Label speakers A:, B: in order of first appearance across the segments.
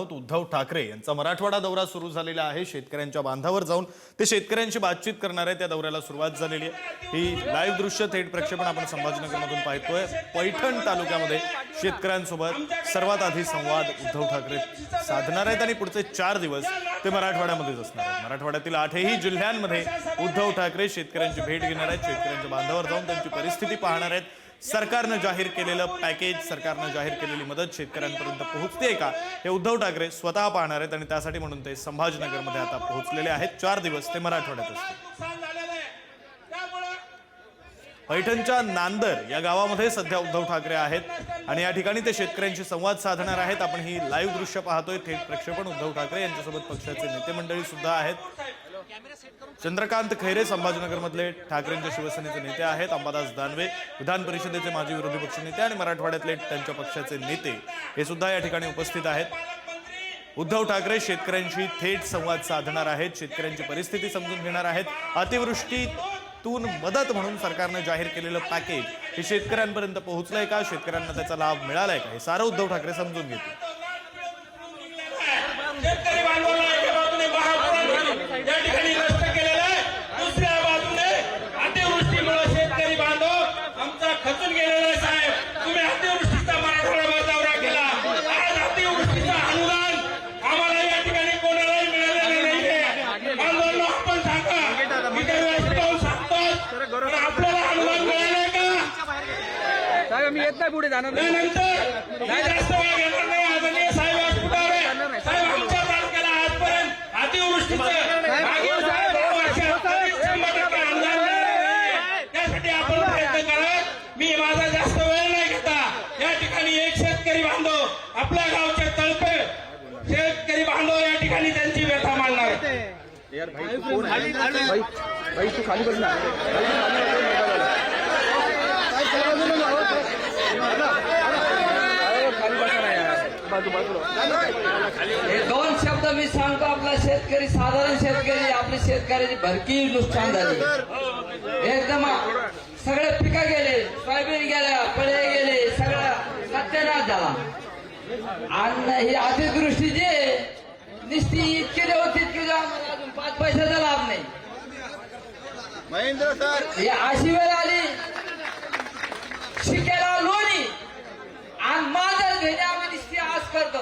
A: आहोत उद्धव ठाकरे. यांचा मराठवाडा दौरा सुरू झालेला आहे. शेतकऱ्यांच्या बांधावर जाऊन ते शेतकऱ्यांशी बातचीत करणार आहे त्या दौऱ्याला सुरुवात झालेली आहे. ही लाईव्ह दृश्य थेट प्रक्षेपण आपण संभाजीनगरमधून पाहतोय. पैठण तालुक्यामध्ये शेतकऱ्यांसोबत सर्वात आधी संवाद उद्धव ठाकरे साधणार आहेत आणि पुढचे चार दिवस ते मराठवाड्यामध्येच असणार आहेत. मराठवाड्यातील आठही जिल्ह्यांमध्ये उद्धव ठाकरे शेतकऱ्यांची भेट घेणार आहेत. शेतकऱ्यांच्या बांधावर जाऊन त्यांची परिस्थिती पाहणार आहेत. सरकारनं जाहीर केलेलं पॅकेज सरकारनं जाहीर केलेली मदत शेतकऱ्यांपर्यंत पोहोचते का? हे उद्धव ठाकरे स्वतः पाहणार आहेत आणि त्यासाठी म्हणून ते संभाजीनगरमध्ये आता पोहोचलेले आहेत. चार दिवस ते मराठवाड्यात असतील. पैठणच्या नांदर या गावामध्ये सध्या उद्धव ठाकरे आहेत आणि या ठिकाणी ते शेतकऱ्यांशी संवाद साधणार आहेत. आपण ही लाईव्ह दृश्य पाहतोय. थेट प्रक्षेपण उद्धव ठाकरे यांच्यासोबत पक्षाचे नेते मंडळी सुद्धा आहेत. चंद्रकांत खैरे संभाजीनगरमधले ठाकरेंच्या शिवसेनेचे नेते आहेत अंबादास दानवे विधान परिषदेचे माजी विरोधी पक्षनेते आणि मराठवाड्यातले त्यांच्या पक्षाचे नेते हे सुद्धा या ठिकाणी उपस्थित आहेत. उद्धव ठाकरे शेतकऱ्यांशी थेट संवाद साधणार आहेत शेतकऱ्यांची परिस्थिती समजून घेणार आहेत. अतिवृष्टीतून मदत म्हणून सरकारनं जाहीर केलेलं पॅकेज हे शेतकऱ्यांपर्यंत पोहोचलंय का? शेतकऱ्यांना त्याचा लाभ मिळालाय का? हे सारं उद्धव ठाकरे समजून घेतील.
B: प्रयत्न करा. मी माझा जास्त वेळ नाही घेता. या ठिकाणी एक शेतकरी बांधव आपल्या गावचे तळपे शेतकरी बांधव या ठिकाणी त्यांची व्यथा मांडणार.
C: भाई भाई तू खाली बसा ना यार बाजू बाजूला
D: हे दोन शब्द मी सांगतो आपला शेतकरी साधारण शेतकरी आपली शेतकऱ्याची भरकी नुकसान झाली. एकदम सगळे पिकं गेले सोयाबीन गेल्या फळे गेले सगळा सत्यानाश झाला. आणि ही अतिदृष्टी जे निस्ती इतके दिवस तितके अजून पाच पैशाचा लाभ नाही.
C: महेंद्र सर.
D: ही अशी वेळ आली. शिकेला लोणी. आणि माझं घेणे करतो.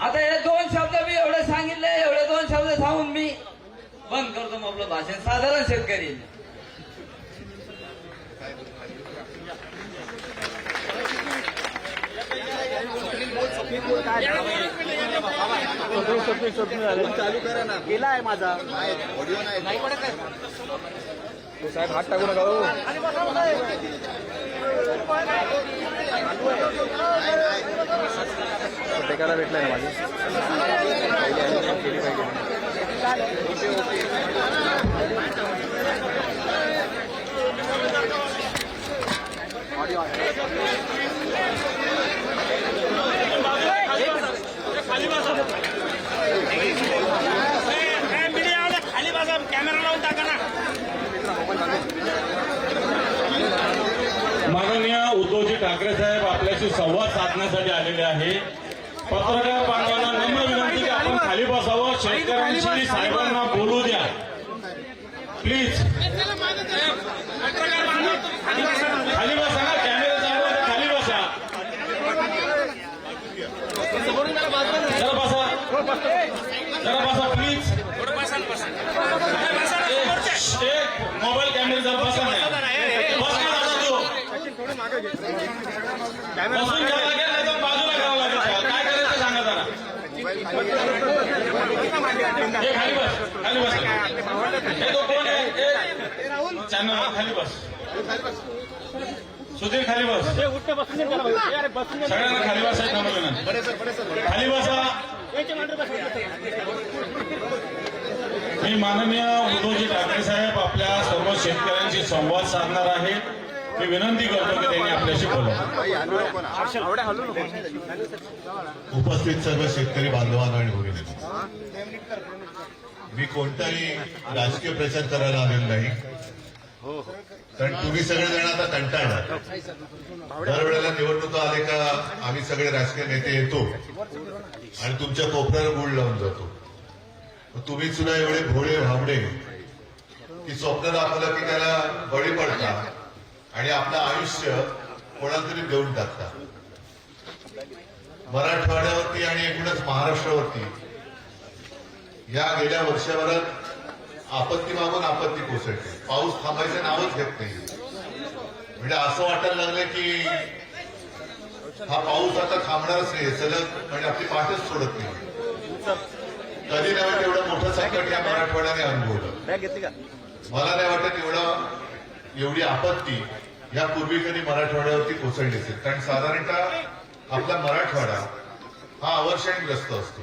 D: आता हे दोन शब्द मी एवढे सांगितले एवढे दोन शब्द सांगून मी बंद करतो मग आपलं भाषण. साधारण शेतकरी.
C: चालू करा ना गेला आहे माझा नाही साहेब हात टाकू नका टेकायला प्रत्येकाला भेटलाय ना माझी केली पाहिजे
B: खाली बघा कॅमेरा लावून टाका ना
E: माननीय उद्धवजी ठाकरे साहेब आपल्याशी संवाद साधण्यासाठी आलेले आहे. पत्रकार बांधवांना नम्र विनंती की आपण खाली बसावं. शेतकऱ्यांशी साहेबांना बोलू द्या. प्लीज खाली बसा ना कॅमेरा चालू आहे, खाली बसा. जरा बसा. जरा बसा प्लीज एक मोबाईल कॅमेरा जरा बसा नाही बसून घ्यावं लागेल नाही तर बाजूला करावं लागेल काय करायचं सांगा जरा. हे खाली बस खाली बस. हे तो कोण आहे? चॅनल खाली बस. सुधीर खाली बस. सगळ्यांना खाली खाली बसा. मी माननीय उद्धवजी ठाकरे साहेब आपल्या सर्व शेतकऱ्यांशी संवाद साधणार आहे. मी विनंती करतो की त्यांनी आपल्याशी बोलावं.
F: उपस्थित सर्व शेतकरी बांधवांना आणि भगिनींनो. मी कोणताही राजकीय प्रचार करायला आलेलो नाही. कारण तुम्ही सगळेजण आता कंटाळणार दरवेळेला निवडणुका आले का आम्ही सगळे राजकीय नेते येतो. आणि तुमच्या कोपऱ्याला गुळ लावून जातो. तुम्ही सुद्धा एवढे भोळे भाबडे की स्वप्न दाखवलं की त्याला बळी पडता आणि आपलं आयुष्य कोणाला तरी देऊन टाकता मराठवाड्यावरती आणि एकूणच महाराष्ट्रावरती. या गेल्या वर्षभरात आपत्ती मागून आपत्ती कोसळते. पाऊस थांबायचं नावच घेत नाही. म्हणजे असं वाटायला लागलं की हा पाऊस आता थांबणारच नाही. सलग म्हणजे आपली पाठच सोडत नाही. कधी नव्हे तेवढं मोठं संकट या मराठवाड्याने अनुभवलं. मला नाही वाटत एवढं एवढी आपत्ती यापूर्वी कधी मराठवाड्यावरती कोसळली असेल कारण साधारणतः आपला मराठवाडा हा अवर्षणग्रस्त असतो.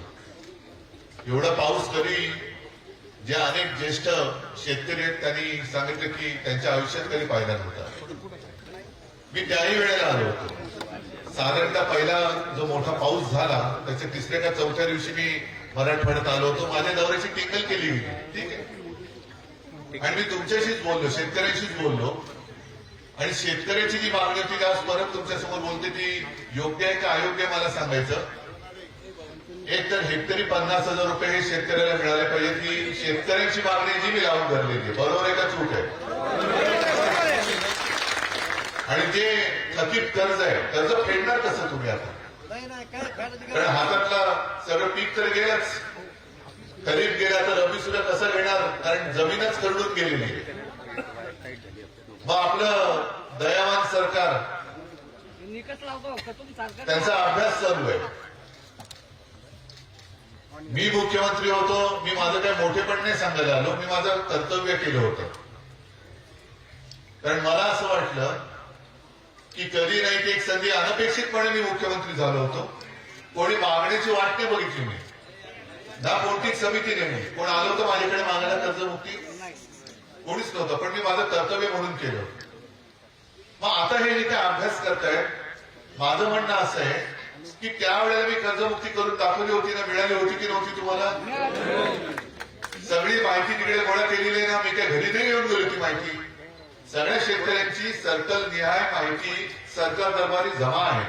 F: एवढा पाऊस कधी जे अनेक ज्येष्ठ शेतकरी आहेत त्यांनी सांगितलं की त्यांच्या आयुष्यात कधी पाहिला नव्हता. मी त्याही वेळेला आलो होतो. साधारणतः पहिला जो मोठा पाऊस झाला त्याच्या तिसऱ्या का चौथ्या दिवशी मी मराठवाड्यात आलो होतो. माझ्या दौऱ्याची टिंगल केली होती. ठीक आहे. आणि मी तुमच्याशीच बोललो शेतकऱ्यांशीच बोललो. आणि शेतकऱ्याची जी मागणी होती आज परत तुमच्यासमोर बोलते ती योग्य आहे का अयोग्य मला सांगायचं? एक तर हेक्टरी पन्नास हजार रुपये हे शेतकऱ्याला मिळाले पाहिजे ती शेतकऱ्यांची मागणी जी मी लावून धरलेली आहे बरोबर आहे का चूक आहे? आणि जे थकीत कर्ज आहे. कर्ज फेडणार कसं तुम्ही आता? कारण हातातला सगळं पीक तर गेलंच. खरीप गेला तर रबी सुद्धा कसं घेणार? कारण जमीनच खरडून गेलेली मग आपलं दयावान सरकार त्यांचा अभ्यास चालू आहे. मी मुख्यमंत्री होतो मी माझं काय मोठेपण नाही सांगायला आलो मी माझं कर्तव्य केलं होतं. कारण मला असं वाटलं की कधी नाही ती एक संधी अनपेक्षितपणे मी मुख्यमंत्री झालो होतो. कोणी मागण्याची वाट नाही बघितली मी. दहा कोणतीच समिती नेमली कोण आलो तर माझ्याकडे मागायला कर्जमुक्ती कोणीच नव्हतं पण मी माझं कर्तव्य म्हणून केलं. मग आता हे जे काय अभ्यास करतायत माझं म्हणणं असं आहे की त्यावेळेला मी कर्जमुक्ती करून दाखवली होती ना मिळाली होती की नव्हती तुम्हाला? सगळी माहिती तिकडे गोळा केलेली आहे ना मी काय घरी नाही येऊन गेलो होती माहिती? सगळ्या शेतकऱ्यांची सर्कल निहाय माहिती सरकार दरबारी जमा आहे.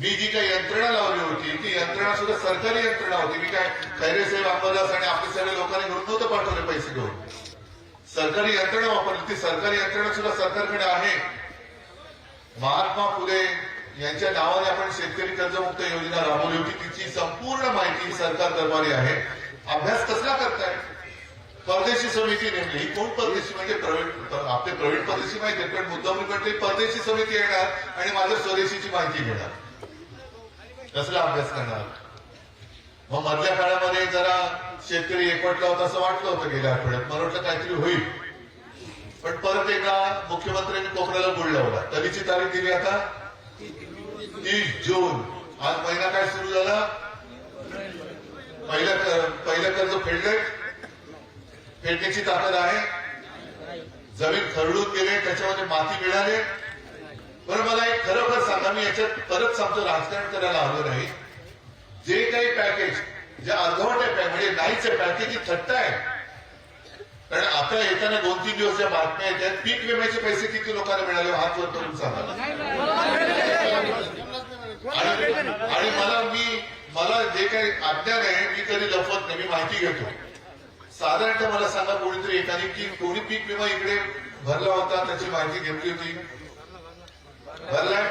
F: मी जी काही यंत्रणा लावली होती ती यंत्रणा सुद्धा सरकारी यंत्रणा होती. मी काय खैरे साहेब अंबादास आणि आपले सगळे लोकांनी घेऊन नव्हतं पाठवले पैसे घेऊन. सरकारी यंत्रणा वापरली. ती सरकारी यंत्रणा सुद्धा सरकारकडे आहे. महात्मा फुले यांच्या नावाने आपण शेतकरी कर्जमुक्त योजना राबवली होती. तिची संपूर्ण माहिती सरकार दरबारी आहे. अभ्यास कसला करताय? परदेशी समिती नेमली. ही कोण परदेशी? म्हणजे प्रवीण आपले प्रवीण परदेशी माहिती पण मुद्दा मी म्हटले परदेशी समिती येणार आणि माझ्या स्वदेशीची माहिती घेणार. कसला अभ्यास करणार? मग मधल्या काळामध्ये जरा शेतकरी एकवटला होता असं वाटलं होतं गेल्या आठवड्यात. मला वाटलं काहीतरी होईल. पण परत एकदा मुख्यमंत्र्यांनी कोकणाला गुळ लावला. कधीची तारीख दिली आता? तीस जून. आज महिना काय सुरू झाला? पहिलं पहिलं कर्ज फेडलंय? फेडण्याची ताकद आहे? जमीन खरडून गेले त्याच्यामध्ये माती मिळाली? बरं मला आम्ही याच्यात परत आमचं राजकारण करायला आलो नाही. जे काही पॅकेज जे अर्धवट आहे म्हणजे नाहीच आहे पॅकेज थट्ट आहे. कारण आता येताना दोन तीन दिवस ज्या बातम्या येतात पीक विम्याचे पैसे किती लोकांना मिळाले हात वर करून सांगा. आणि आणि मला मी मला जे काही अज्ञान आहे मी कधी लपवत नाही मी माहिती घेतो. साधारणतः मला सांगा कोणीतरी एकाने की कोणी पीक विमा इकडे भरला होता त्याची माहिती घेतली होती. भरलाय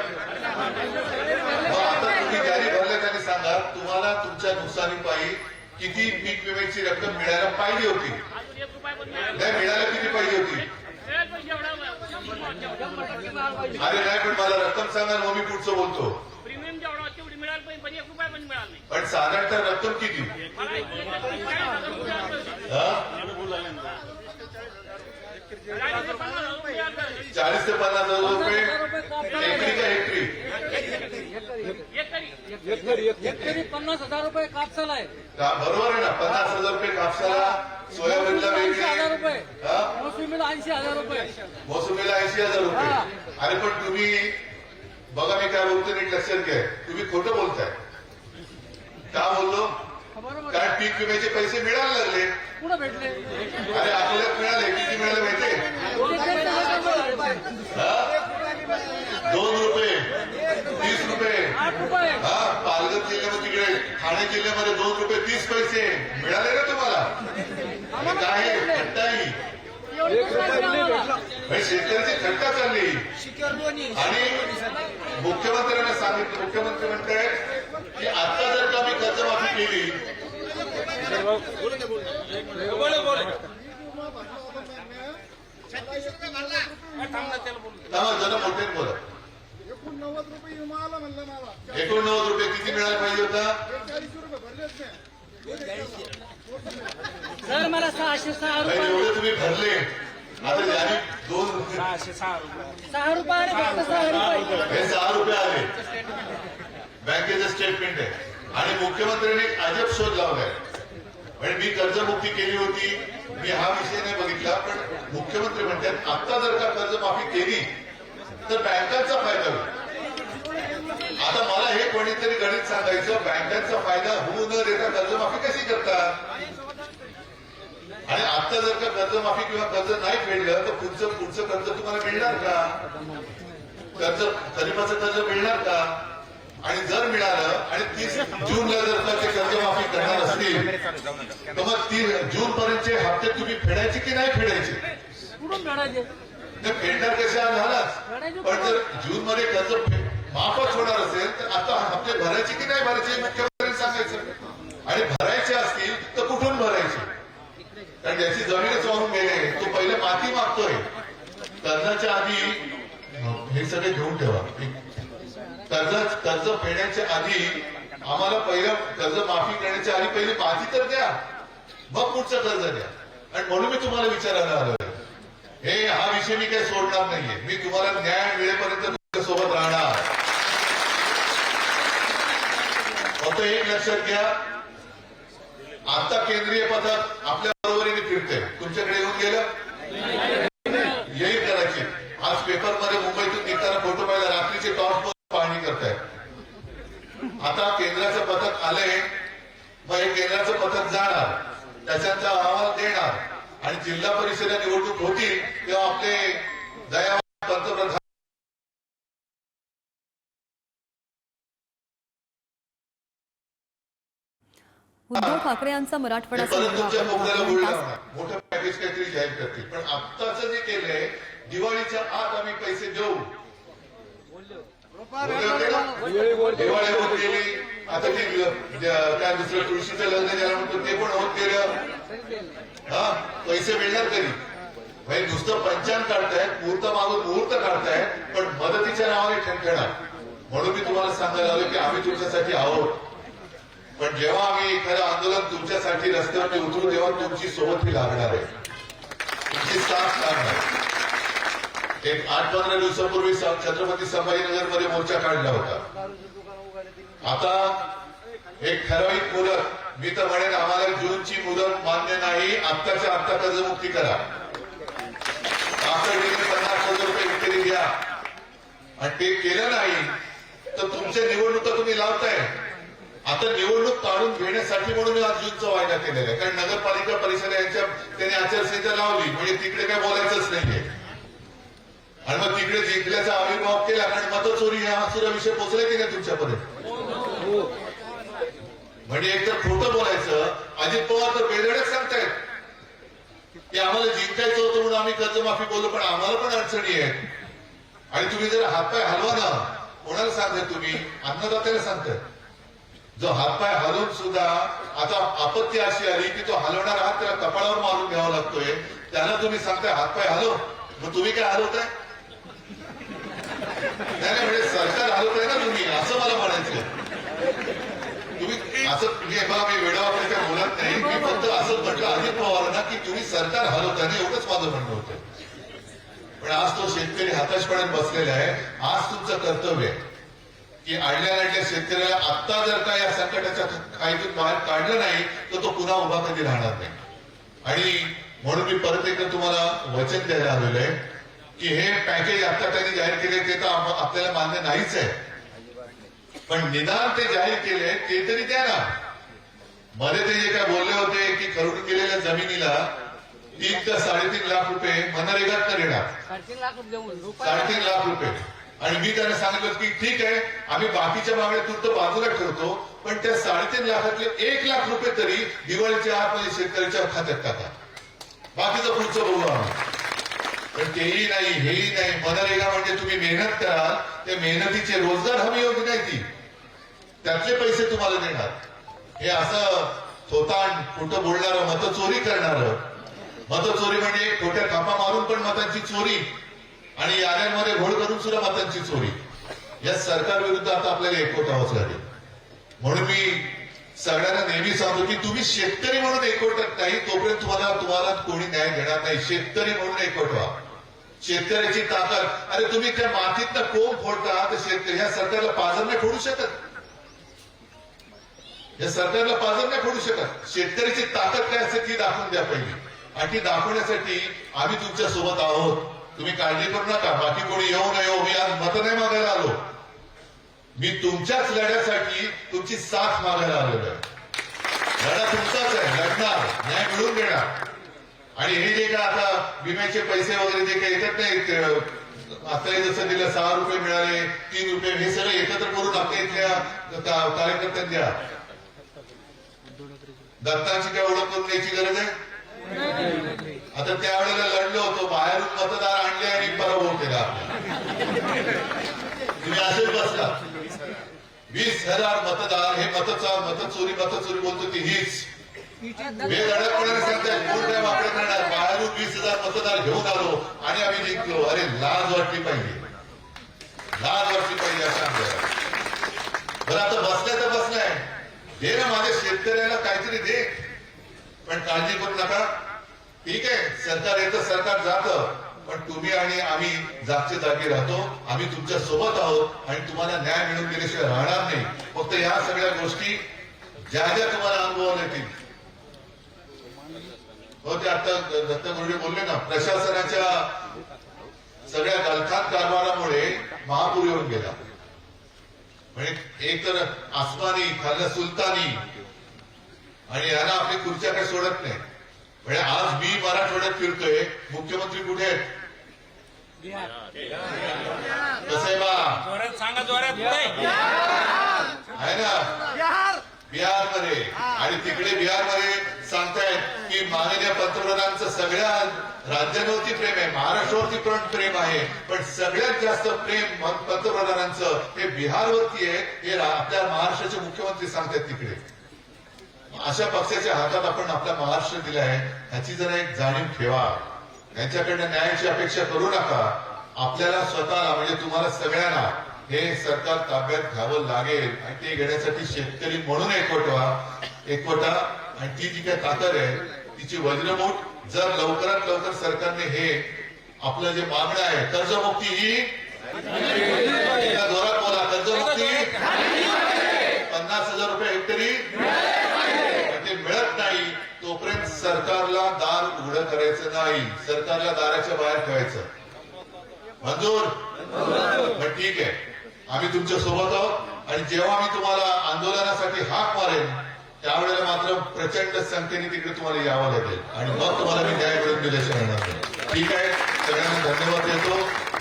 F: मग आता तुम्ही ज्यांनी भरले त्यांनी सांगा तुम्हाला तुमच्या नुकसानीपायी किती पीक विम्याची रक्कम मिळायला पाहिजे होती? नाही मिळायला किती पाहिजे होती? अरे नाही पण मला रक्कम सांगा मग मी पुढचं बोलतो.
G: प्रीमियम जेवढा तेवढी मिळाली पाहिजे पण
F: साधारणतः रक्कम किती. हा?
G: चाळीस ते पन्नास हजार रुपये.
F: एकरी का हेक्टरी
G: एक तरी
H: हेक्टरी पन्नास हजार रुपये कापसाला आहे.
F: का बरोबर आहे ना? पन्नास हजार रुपये कापसाला सोयाबीनला
H: ऐंशी हजार रुपये.
F: हा?
H: मोसमीला ऐंशी हजार रुपये.
F: मोसंबीला ऐंशी हजार रुपये. अरे पण तुम्ही बघा मी काय बोलतो नीट लक्षात घ्या. तुम्ही खोटं बोलताय. का बोललो?
H: बरोबर.
F: कारण पीक विम्याचे पैसे मिळायला लागले.
H: कुठं भेटले?
F: अरे अकोल्यात मिळाले. किती मिळाले माहितीये? हा? दोन रुपये तीस रुपये. हा पालघर जिल्ह्यामध्ये तिकडे ठाणे जिल्ह्यामध्ये दोन रुपये तीस पैसे. मिळाले ना तुम्हाला? हे काय ही. म्हणजे शेतकऱ्याची थट्टा चालली. आणि मुख्यमंत्र्यांना सांगितलं मुख्यमंत्री म्हणतायत की आता जर का मी कर्जमाफी केली
C: एकोणनव्वद रुपये विमा आला म्हणलं मला
F: एकोणनव्वद रुपये किती मिळायला पाहिजे होता?
C: चाळीस रुपये भरलेच नाही
H: सर मला सहाशे सहा रुपये
F: एवढे तुम्ही भरले. आता ज्याने दोन
H: सहा रुपये. आले फक्त सहा रुपये.
F: हे सहा रुपये आले. बँकेचं स्टेटमेंट आहे. आणि मुख्यमंत्र्यांनी अजब शोध लावलाय. म्हणजे मी कर्जमुक्ती केली होती. मी हा विषय नाही बघितला पण मुख्यमंत्री म्हणतात आता जर का कर्जमाफी केली तर बँकांचा फायदा होईल. आता मला हे कोणीतरी गणित सांगायचं बँकांचा फायदा होऊ न देता कर्जमाफी कशी करतात? आणि आता जर का कर्जमाफी किंवा कर्ज नाही फेडलं तर पुढचं पुढचं कर्ज तुम्हाला मिळणार का? कर्ज गरिबाचं कर्ज मिळणार का? आणि जर मिळालं आणि तीस जूनला जर का ते कर्जमाफी करणार असतील तर मग तीस जून पर्यंतचे हप्ते तुम्ही फेडायचे की नाही फेडायचे? ते फेडणार कशा झालाच पण जर जून मध्ये कर्ज माफच होणार असेल तर आता हप्ते भरायचे की नाही भरायचे मुख्यमंत्र्यांनी सांगायचं आणि भरायचे असतील तर कुठून भरायचे कारण ज्याची जमीनच वाहून गेले तो पहिले माती मागतोय कर्जाच्या आधी हे सगळे घेऊन ठेवा कर्ज फेडण्याच्या आधी आम्हाला पहिलं कर्ज माफी करण्याच्या आधी पहिली माती तर द्या. मग पुढचं कर्ज द्या. आणि म्हणून मी तुम्हाला विचारायला आलो हे हा विषय मी काही सोडणार नाहीये. मी तुम्हाला न्याय मिळेपर्यंत तुमच्यासोबत राहणार. फक्त एक लक्षात घ्या. आता केंद्रीय पथक आपल्या बरोबरीने फिरते तुमच्याकडे येऊन गेलं येईल कदाचित आज पेपरमध्ये मुंबईतून निघताना फोटो पाहिला रात्रीचे टॉर्च पाहणी करतायत आता केंद्राचं पथक आलंय मग हे केंद्राचं पथक जाणार त्याच्याचा अहवाल देणार. आणि जिल्हा परिषद निवडणूक होतील तेव्हा आपले दया पंतप्रधान
I: उद्धव ठाकरे यांचा मराठवाडा
F: हे मोठं पॅकेज काहीतरी जाहीर करतील. पण आत्ताचं जे केलंय दिवाळीच्या आत आम्ही पैसे देऊ. होते? दिवाळी होत गेली आता ते त्या दुसऱ्या तुळशीचं लग्न ज्याला म्हणतो ते पण होत गेलं. हा? पैसे मिळणार तरी म्हणजे नुसतं पंचांग काढतायत मुहूर्त मागून मुहूर्त काढतायत पण मदतीच्या नावाने ठणठणा म्हणून मी तुम्हाला सांगायला आलो की आम्ही तुमच्यासाठी आहोत. पण जेव्हा आम्ही एखादं आंदोलन तुमच्यासाठी रस्त्यावरती उतरू तेव्हा तुमची सोबत लागणार आहे. तुमची साथ लागणार एक आठ पंधरा दिवसापूर्वी छत्रपती संभाजीनगरमध्ये मोर्चा काढला होता. आता एक ठराविक मुदत. मी तर म्हणेन आम्हाला जूनची मुदत मान्य नाही. आत्ताच्या आत्ता कर्जमुक्ती करा. पन्नास हजार रुपये विक्री घ्या. आणि ते केलं नाही तर तुमच्या निवडणुका तुम्ही लावताय. आता निवडणूक काढून घेण्यासाठी म्हणून मी आज जूनचा वायदा केलेला आहे. कारण नगरपालिका परिषद यांच्या त्यांनी आचारसंहिता लावली. म्हणजे तिकडे काय बोलायचंच नाहीये. आणि मग तिकडे जिंकल्याचा आविर्भाव केला. कारण मतचोरी हा सुद्धा विषय पोचला की नाही तुमच्यापर्यंत? म्हणजे एकतर खोटं बोलायचं अजित पवार तर बेदडच सांगतायत. की आम्हाला जिंकायचं होतं म्हणून आम्ही कर्जमाफी बोललो पण आम्हाला पण अडचणी आहेत. आणि तुम्ही जर हातपाय हलवा ना कोणाला सांगताय तुम्ही? अन्नदात्याला सांगताय. जो हातपाय हलवून सुद्धा आता आपत्ती अशी आली की तो हलवणार आहात त्याला कपाळावर मारून घ्यावा लागतोय. त्याला तुम्ही सांगताय हातपाय हलव. मग तुम्ही काय हलवताय? नाही म्हणजे सरकार हलवताय ना तुम्ही असं मला असं म्हणजे बघा मी वेळावर बोलत नाही. मी फक्त असं म्हटलं अजित पवारांना की तुम्ही सरकार हलवताय ना एवढंच माझं म्हणणं होतं. पण आज तो शेतकरी हाताशपणात बसलेला आहे. आज तुमचं कर्तव्य आहे की आणल्या आणल्या शेतकऱ्याला आत्ता जर का या संकटाच्या खाईतून बाहेर काढलं नाही तर तो पुन्हा उभा कधी राहणार नाही. आणि म्हणून मी परत एकदा तुम्हाला वचन द्यायला आलेलो आहे की हे पॅकेज आता त्यांनी जाहीर केले ते तर आप- आपल्याला मान्य नाहीच आहे. पण निदान ते जाहीर केले ते तरी द्या ना. मध्ये ते जे काय बोलले होते की खरडून गेलेल्या जमिनीला तीन ते साडेतीन लाख रुपये मनरेगात देणार?
H: साडेतीन लाख देऊन
F: साडेतीन लाख रुपये. आणि मी त्यांना सांगितलं की ठीक आहे आम्ही बाकीच्या मागण्या तूर्त बाजूला ठेवतो पण त्या साडेतीन लाखातले एक लाख रुपये तरी दिवाळीच्या आतमध्ये शेतकऱ्याच्या खात्यात टाका. बाकीचं पुढचं बघू आम्ही. पण तेही नाही हेही नाही. मनरेगा म्हणजे तुम्ही मेहनत कराल त्या मेहनतीचे रोजगार हमी योजना ती. त्यातले पैसे तुम्हाला देणार. हे असं थोतांड खोटं बोलणार मत चोरी करणार. मत चोरी म्हणजे खोट्या कापा मारून पण मतांची चोरी आणि याद्यांमध्ये घोळ करून सुद्धा मतांची चोरी. या सरकार विरुद्ध आता आपल्याला एकवट व्हावंच लागेल. म्हणून मी सगळ्यांना नेहमी सांगतो की तुम्ही शेतकरी म्हणून एकवटत नाही तोपर्यंत तुम्हाला तुम्हाला कोणी न्याय देणार नाही. शेतकरी म्हणून एकवट व्हा. शेतकऱ्याची ताकद. अरे तुम्ही त्या मातीतनं कोंब फोडता तर शेतकरी ह्या सरकारला पाजर नाही फोडू शकत. या सरकारला पाजर नाही फोडू शकत. शेतकऱ्याची ताकद काय असते ती दाखवून द्या पहिली. आणि ती दाखवण्यासाठी आम्ही तुमच्यासोबत आहोत. तुम्ही काळजी करू नका. बाकी कोणी येऊ न येऊ मी आज मत नाही मागायला आलो. मी तुमच्याच लढ्यासाठी तुमची साथ मागायला आलेलो आहे. लढा तुमचाच आहे. लढणार. न्याय मिळवून देणार. आणि हे जे काय आता विम्याचे पैसे वगैरे जे काही येतात नाही आता जसं दिलं सहा रुपये मिळाले तीन रुपये हे सगळं एकत्र करून आपल्या इथल्या कार्यकर्त्यांनी द्या. दत्ताची काय ओळख करून द्यायची गरज आहे? आता त्यावेळेला लढलो होतो बाहेरून मतदार आणले आणि पराभव केला तुम्ही असेच बसला. वीस हजार मतदार हे मतचा मतचोरी मतचोरी बोलतो ती हीच. हे लढतपणाने सांगतायत कोण काय वापर करणार बाहेरून वीस हजार मतदार घेऊन आलो आणि आम्ही जिंकलो. अरे लाज वाटली पाहिजे. लाज वाटली पाहिजे असं आमच्या बरं आता बसलाय तर बसलाय दे ना माझ्या शेतकऱ्याला काहीतरी दे. पण काळजी करू नका. ठीक आहे सरकार येतं सरकार जातं. पण तुम्ही आणि आम्ही जागच्या जागी राहतो. आम्ही तुमच्यासोबत आहोत आणि तुम्हाला न्याय मिळून दिल्याशिवाय राहणार नाही. फक्त या सगळ्या गोष्टी ज्या ज्या तुम्हाला अनुभवाला येतील. हो ते आता दत्त गुरुडे बोलले ना प्रशासनाच्या सगळ्या गलथान कारभारामुळे महापूर येऊन गेला. म्हणजे एक तर आसमानी खाल्लं सुलतानी. आणि यांना आपली खुर्च्या काही सोडत नाही. म्हणजे आज मी मराठवाड्यात फिरतोय मुख्यमंत्री कुठे आहेत? कसं आहे बा आहे ना? बिहारमध्ये आणि तिकडे बिहारमध्ये सांगतायत की माननीय पंतप्रधानांचं सगळ्या राज्यांवरती प्रेम आहे महाराष्ट्रावरती पण प्रेम आहे. पण सगळ्यात जास्त प्रेम पंतप्रधानांचं हे बिहारवरती आहे हे आपल्या महाराष्ट्राचे मुख्यमंत्री सांगतायत तिकडे. अशा पक्षाच्या हातात आपण आपला महाराष्ट्र दिला आहे ह्याची जरा एक जाणीव ठेवा. यांच्याकडनं न्यायाची अपेक्षा करू नका. आपल्याला स्वतःला म्हणजे तुम्हाला सगळ्यांना हे सरकार ताब्यात घ्यावं लागेल आणि ते घेण्यासाठी शेतकरी म्हणून एकवटवा एकवटा आणि ती जी काही ताकद आहे तिची वज्रमूठ जर लवकरात लवकर सरकारने हे आपलं जे मागणं आहे कर्जमुक्ती ही जोरात बोला कर्जमुक्ती पन्नास हजार रुपये हेक्टरी. ते मिळत नाही तोपर्यंत सरकारला दार उघडं करायचं नाही सरकारला दाराच्या बाहेर ठेवायचं. मंजूर? पण ठीक आहे. आम्ही तुमच्यासोबत आहोत आणि जेव्हा मी तुम्हाला आंदोलनासाठी हाक मारेन त्यावेळेला मात्र प्रचंड संख्येने तिकडे तुम्हाला यावं लागेल आणि मग तुम्हाला मी न्याय करून दिल्याशिवाय राहणार ठीक आहे सगळ्यांना धन्यवाद देतो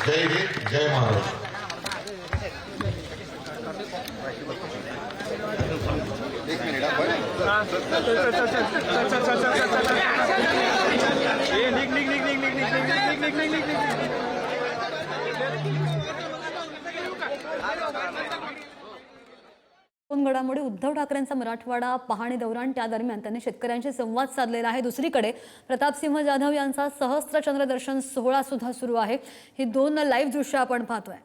F: जय हिंद जय महाराष्ट्र
I: दोन घडामोडी उद्धव ठाकरेंचा मराठवाडा पाहणी दौरान त्या दरम्यान त्यांनी शेतकऱ्यांशी संवाद साधलेला आहे. दुसरीकडे प्रतापसिंह जाधव यांचा सहस्त्र चंद्रदर्शन सोहळा सुद्धा सुरू आहे. ही दोन लाईव्ह दृश्य आपण पाहतोय.